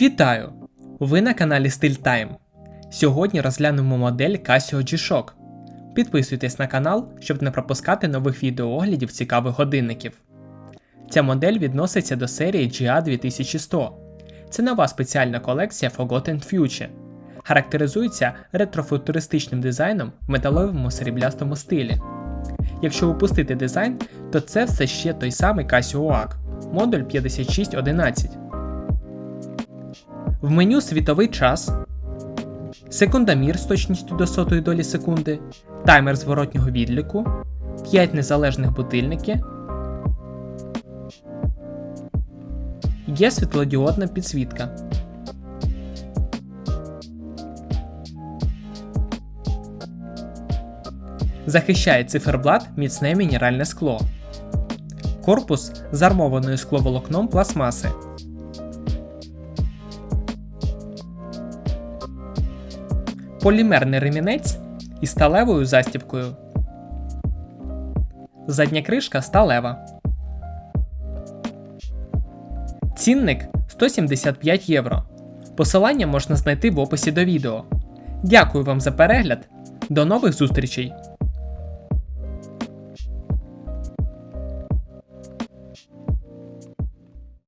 Вітаю! Ви на каналі Style Time. Сьогодні розглянемо модель Casio G-Shock. Підписуйтесь на канал, щоб не пропускати нових відеооглядів цікавих годинників. Ця модель відноситься до серії GA 2100. Це нова спеціальна колекція Forgotten Future. Характеризується ретрофутуристичним дизайном в металевому сріблястому стилі. Якщо упустити дизайн, то це все ще той самий Casio OAK, модуль 5611. В меню світовий час, секундомір з точністю до сотої долі секунди, таймер зворотнього відліку, 5 незалежних будильники. Є світлодіодна підсвітка. Захищає циферблат міцне мінеральне скло. Корпус з армованою скловолокном пластмаси. Полімерний ремінець із сталевою застібкою. Задня кришка сталева. Цінник 175 євро. Посилання можна знайти в описі до відео. Дякую вам за перегляд. До нових зустрічей!